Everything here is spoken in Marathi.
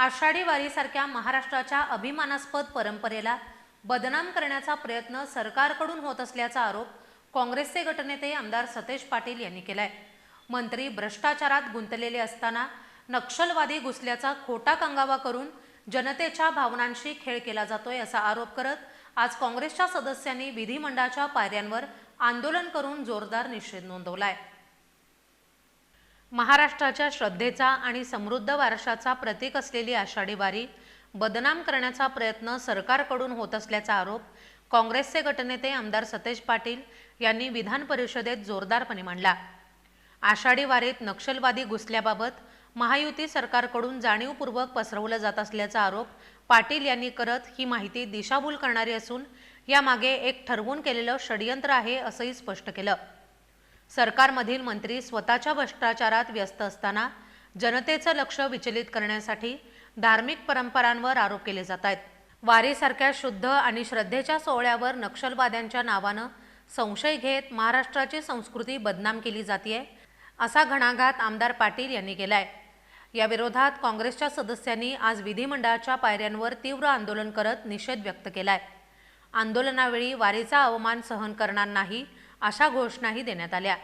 आषाढी वारीसारख्या महाराष्ट्राच्या अभिमानास्पद परंपरेला बदनाम करण्याचा प्रयत्न सरकारकडून होत असल्याचा आरोप काँग्रेसचे गटनेते आमदार सतेज पाटील यांनी केलाय. मंत्री भ्रष्टाचारात गुंतलेले असताना नक्षलवादी घुसल्याचा खोटा कंगावा करून जनतेच्या भावनांशी खेळ केला जातोय असा आरोप करत आज काँग्रेसच्या सदस्यांनी विधिमंडळाच्या पायऱ्यांवर आंदोलन करून जोरदार निषेध नोंदवलाय. महाराष्ट्राच्या श्रद्धेचा आणि समृद्ध वारशाचा प्रतीक असलेली आषाढी वारी बदनाम करण्याचा प्रयत्न सरकारकडून होत असल्याचा आरोप काँग्रेसचे गटनेते आमदार सतेज पाटील यांनी विधान परिषदेत जोरदारपणे मांडला. आषाढी वारीत नक्षलवादी घुसल्याबाबत महायुती सरकारकडून जाणीवपूर्वक पसरवलं जात असल्याचा आरोप पाटील यांनी करत ही माहिती दिशाभूल करणारी असून यामागे एक ठरवून केलेलं षडयंत्र आहे असंही स्पष्ट केलं. सरकारमधील मंत्री स्वतःच्या भ्रष्टाचारात व्यस्त असताना जनतेचं लक्ष विचलित करण्यासाठी धार्मिक परंपरांवर आरोप केले जात आहेत. वारीसारख्या शुद्ध आणि श्रद्धेच्या सोहळ्यावर नक्षलवाद्यांच्या नावानं संशय घेत महाराष्ट्राची संस्कृती बदनाम केली जाते असा घणाघात आमदार पाटील यांनी केलाय. या विरोधात काँग्रेसच्या सदस्यांनी आज विधिमंडळाच्या पायऱ्यांवर तीव्र आंदोलन करत निषेध व्यक्त केलाय. आंदोलनावेळी वारीचा अवमान सहन करणार नाही अशा घोषणाही देण्यात आल्या.